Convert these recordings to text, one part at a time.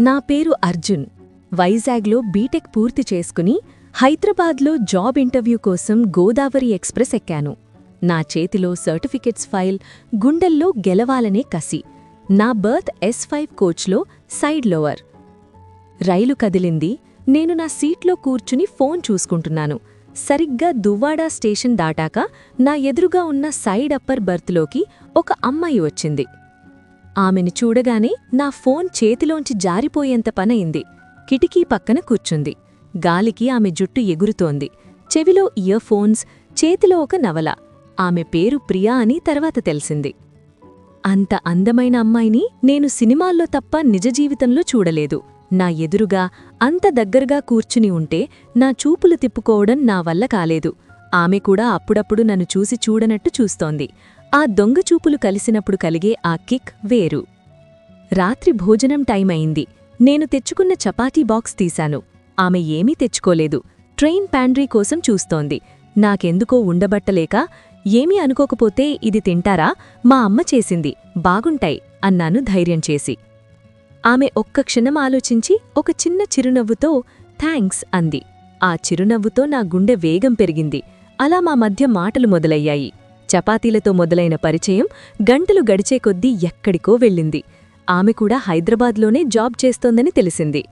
నా పేరు అర్జున్. వైజాగ్లో బీటెక్ పూర్తి చేసుకుని హైదరాబాద్లో జాబ్ ఇంటర్వ్యూ కోసం గోదావరి ఎక్స్ప్రెస్ ఎక్కాను. నా చేతిలో సర్టిఫికెట్స్ ఫైల్ గుండెల్లో గెలవాలనే కసి. నా బర్త్ ఎస్ ఫైవ్ కోచ్లో సైడ్ లోవర్. రైలు కదిలింది. నేను నా సీట్లో కూర్చుని ఫోన్ చూసుకుంటున్నాను. సరిగ్గా దువ్వాడా స్టేషన్ దాటాక నా ఎదురుగా ఉన్న సైడ్ అప్పర్ బర్త్లోకి ఒక అమ్మాయి వచ్చింది. ఆమెను చూడగానే నా ఫోన్ చేతిలోంచి జారిపోయేంత పనయింది. కిటికీ పక్కన కూర్చుంది. గాలికి ఆమె జుట్టు ఎగురుతోంది. చెవిలో ఇయర్ ఫోన్స్ చేతిలో ఒక నవల. ఆమె పేరు ప్రియా అని తర్వాత తెలిసింది. అంత అందమైన అమ్మాయిని నేను సినిమాల్లో తప్ప నిజ జీవితంలో చూడలేదు. నా ఎదురుగా అంత దగ్గరగా కూర్చుని ఉంటే నా చూపులు తిప్పుకోవడం నా వల్ల కాలేదు. ఆమె కూడా అప్పుడప్పుడు నన్ను చూసి చూడనట్టు చూస్తోంది. ఆ దొంగచూపులు కలిసినప్పుడు కలిగే ఆ కిక్ వేరు. రాత్రి భోజనం టైం అయింది. నేను తెచ్చుకున్న చపాతీ బాక్స్ తీశాను. ఆమె ఏమీ తెచ్చుకోలేదు. ట్రైన్ ప్యాండ్రీ కోసం చూస్తోంది. నాకెందుకో ఉండబట్టలేక ఏమీ అనుకోకపోతే ఇది తింటారా? మా అమ్మ చేసింది. బాగుంటాయి అన్నాను ధైర్యం చేసి. ఆమె ఒక్క క్షణం ఆలోచించి ఒక చిన్న చిరునవ్వుతో థ్యాంక్స్ అంది. ఆ చిరునవ్వుతో నా గుండె వేగం పెరిగింది. అలా మా మధ్య మాటలు మొదలయ్యాయి. చపాతీలతో మొదలైన పరిచయం గంటలు గడిచే కొద్దీ ఎక్కడికో వెళ్ళింది. ఆమె కూడా హైదరాబాద్లోనే జాబ్ చేస్తోందని తెలిసింది.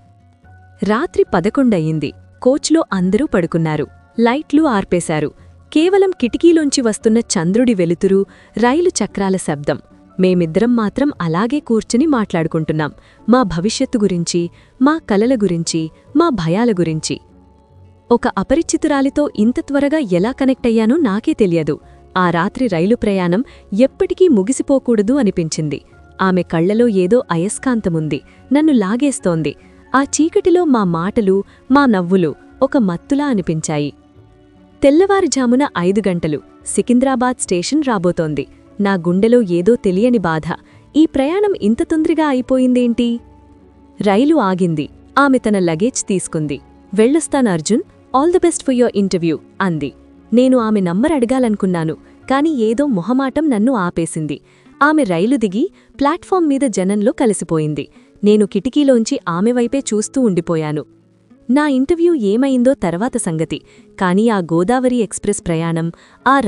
రాత్రి పదకొండయింది కోచ్లో అందరూ పడుకున్నారు. లైట్లు ఆర్పేశారు. కేవలం కిటికీలోంచి వస్తున్న చంద్రుడి వెలుతురు రైలు చక్రాల శబ్దం. మేమిద్దరం మాత్రం అలాగే కూర్చుని మాట్లాడుకుంటున్నాం. మా భవిష్యత్తు గురించి మా కలల గురించి మా భయాల గురించి. ఒక అపరిచితురాలితో ఇంత త్వరగా ఎలా కనెక్ట్ అయ్యానో నాకే తెలియదు. ఆ రాత్రి రైలు ప్రయాణం ఎప్పటికీ ముగిసిపోకూడదు అనిపించింది. ఆమె కళ్ళలో ఏదో అయస్కాంతముంది. నన్ను లాగేస్తోంది. ఆ చీకటిలో మా మాటలు మా నవ్వులు ఒక మత్తులా అనిపించాయి. తెల్లవారుజామున ఐదు గంటలు సికింద్రాబాద్ స్టేషన్ రాబోతోంది. నా గుండెలో ఏదో తెలియని బాధ. ఈ ప్రయాణం ఇంత తొందరగా అయిపోయిందేంటి? రైలు ఆగింది. ఆమె తన లగేజ్ తీసుకుంది. వెళ్ళొస్తాను Arjun. All the best for your interview అంది. నేను ఆమె నంబర్ అడగాలనుకున్నాను కాని ఏదో మొహమాటం నన్ను ఆపేసింది. ఆమె రైలు దిగి ప్లాట్ఫామ్ మీద జనంలో కలిసిపోయింది. నేను కిటికీలోంచి ఆమె వైపే చూస్తూ ఉండిపోయాను. నా ఇంటర్వ్యూ ఏమైందో తర్వాత సంగతి కానీ ఆ గోదావరి ఎక్స్ప్రెస్ ప్రయాణం ఆ